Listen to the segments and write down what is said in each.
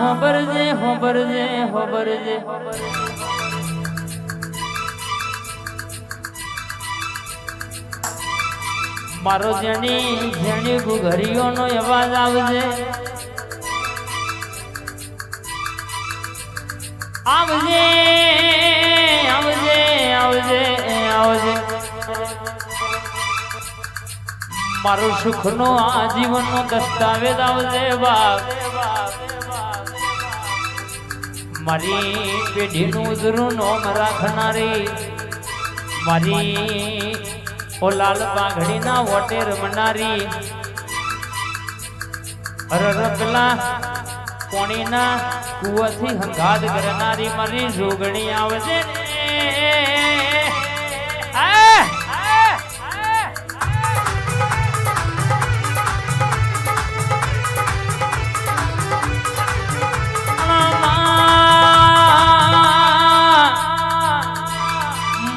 હોબરજે હોબરજે હોબરજે મારો જેની જેની ઘુઘરીઓનો અવાજ આવજે. આવજે આવજે આવજે આવજે. મારો સુખનો આ જીવનનો દસ્તાવેજ આવજે બાપ. મારી પેઢીનું ઉજરું નોમ રાખનારી, મારી ઓ લાલ પાઘડીના વોટે રમનારી અરર પેલા પોણીના કુવાથી હંગાદ કરનારી મારી જોગણી આવજે ને.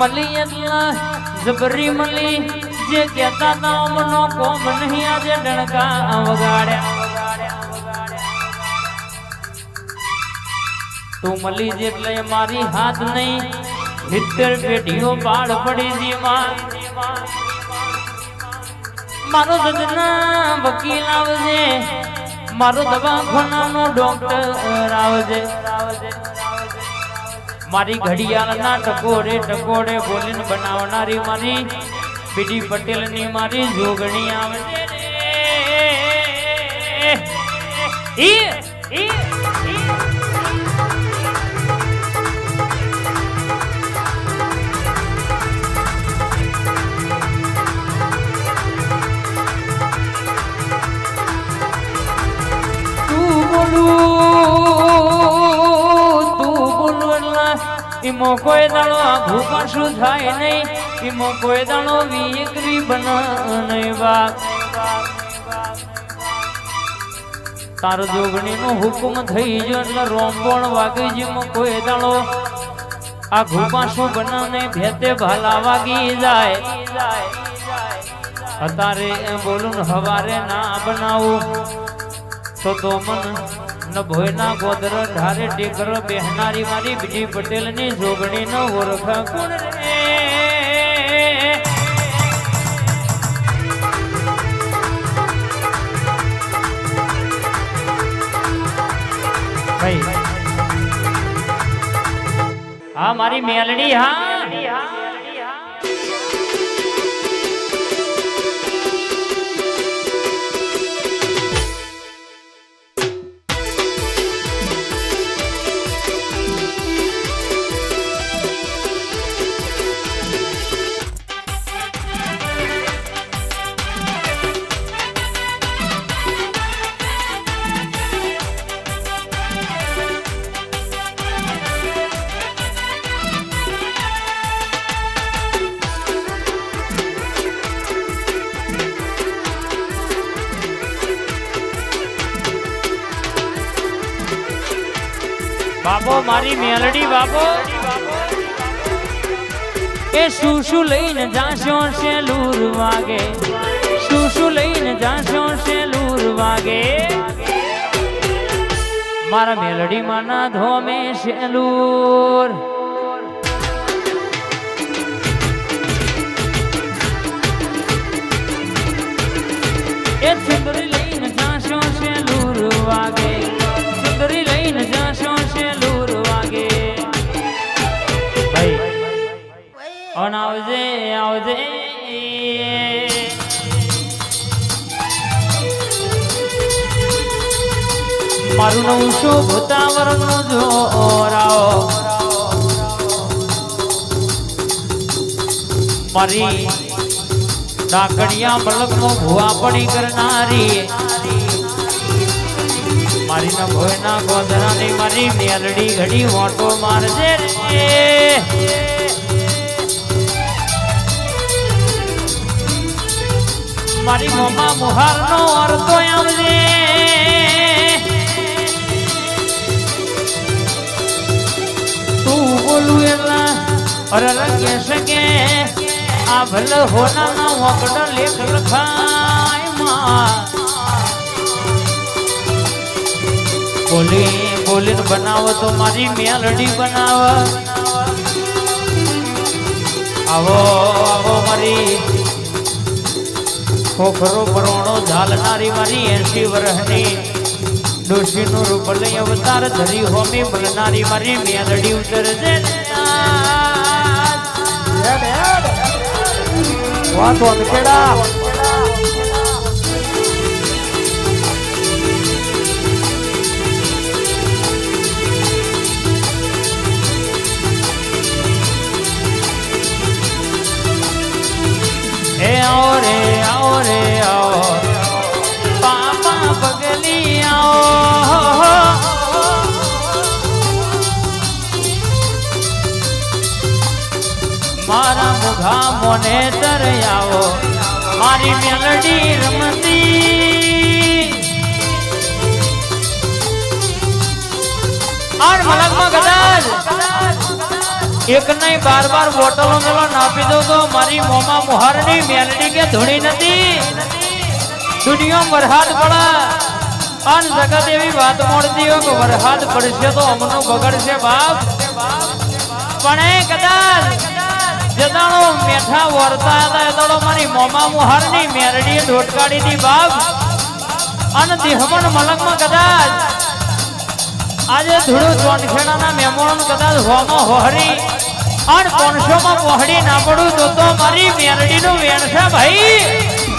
મલી એટલે જબરી મલી જે કહેતા તા મનો કોમ નહીં આજે ડણકા વગાડ્યા. તું મલી જેટલે મારી હાથ નહીં સિત્તેર પેઢીઓ બાળ પડી જીમાં મારો સજના વકીલ આવજે, મારો દવાખાનાનો ડોક્ટર આવજે. મારી ઘડિયાળના ટકોરે ટકોરે બોલીને બનાવનારી મારી બીડી પટેલની મારી જોગણી આવે રે ઈમો કોઈ દાડો આઘું શું થાય નહીં. ઈમો કોઈ દાણો વિયકરી બના નહીં બા તારો જોગણી નો હુકમ થઈ ગયો એટલે રોમબોણ વાગી જીમ કોઈ દાડો આઘું પાછું બનાને ભેતે ભાલા વાગી જાય. અત્યારે બોલું હવારે ના બનાવું. તો તો મન ભોયના ગોદર, ધારે ટેકર બેહનારી મારી બીજી પટેલની જોગણી નો ઓળખ. કોણ રે? ભાઈ હા મારી મેલડી, હા? બાબો મારી મેલડી બાબો એ શું શું લઈને જાશો શેલુર વાગે શું શું લઈને જાશો શેલુર વાગે મારા મેલડી માના ધોમે શેલુર એ સુંદરી લઈને જાશો શેલુર વાગે અન આવજે આવજે. મારું નવું ભૂતાવરનું જોરાઓ. મારી ડાકડિયા મલકનો ભુવા પડી કરનારી. મારી ના ભોયના ગોધરાની મારી મેલડી ઘડી ઓટો મારજે રે. મારી મોમા મુહારનો અર્થો આવજે તું બોલું એટલા અરર કે શકે. આ ભલે હોનાના વકડા લેખ લખાયમાં બોલી બોલીને બનાવો, તો મારી મેલડી બનાવ. આવો આવો મારી ખોખરો પરોણો ઝાલનારી મારી એસી વર્ષની ડોશીનું રૂપ લઈ અવતાર ધરી હોમી બલનારી મારી મેલડી ઉતર હેડ વાતો અંકેડા મુખા મોને આવો મારી મેલડી રમતી. એક નહીં, બાર બાર બોટલો મેલો નાપી દઉં તો મારી મોમાં મુહારની મેલડી કે ધૂણી નથી. દુનિયા વરહાદ પડા. અન જગત એવી વાત મોડતી હોય કે વરહાદ પડશે તો અમનું બગડશે બાપ. પણ કદાચ જદાણો મેઠા વરતા હતા, એ દાડો મારી મોમા મુહારની મેરડી ઢોટકાડી હતી બાપ અને દેહમણ મલકમાં કદાચ આજે ધૂળું ચોનખેડાના મેમોણ કદાચ હોમો હોહરી. અને કોણસોમાં પહોળી ના પડું તો તો મારી મેરડીનું વેણ છે ભાઈ.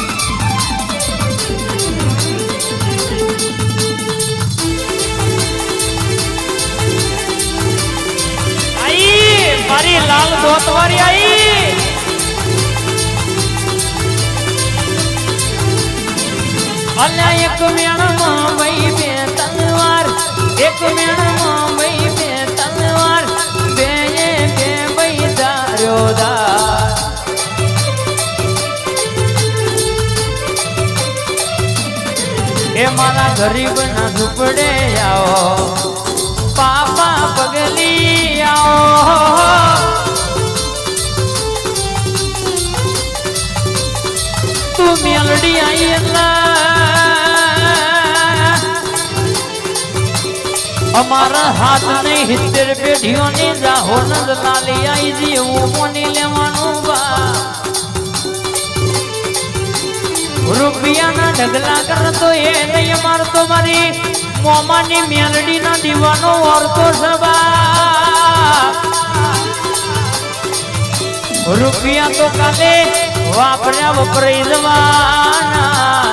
મારી લાલ દોતવારી આઈ. અલ્યા એક વેણમાં વઈ બે તલવાર, એક વેણમાં વઈ બે તલવાર બે બે વઈ દાર્યો દાર એ મારા ગરીબ ના ઝૂંપડે આવો, પાપા પગલી આવો તું મેલડી આઈ અમારા હાથ નહીં હિત્તેર પેઢીઓની જાહો નદ લાલી આઈ જીવું મોની લેવાનું બા. રૂપિયાના ઢગલા કરતો એ નહીં મારતો મારી. મોમાની મેલડીના દીવાનો વર્તો સભા રૂપિયા તો કાલે વાપર્યા વપરાઈ જવાના.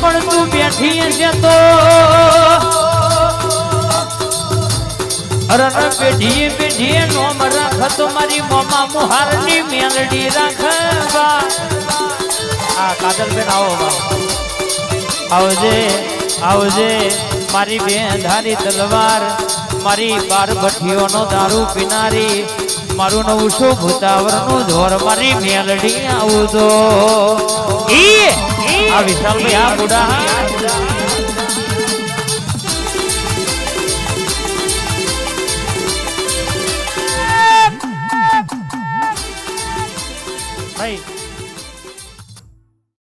પણ તું બેઠી છે તો અરર પેઢીએ પેઢીએ નોમ રાખ તો મારી મોમા મુહારની મેલડી રાખવા. આ કાજલબેન આવો બા. આવજે આવજે મારી બે ધારી તલવાર મારી બાર ભઠીઓનો દારૂ પીનારી મારું નવું શું ભૂતાવરનું જોર મારી મેલડી આવું તો આ વિશાલભાઈ આ બુડા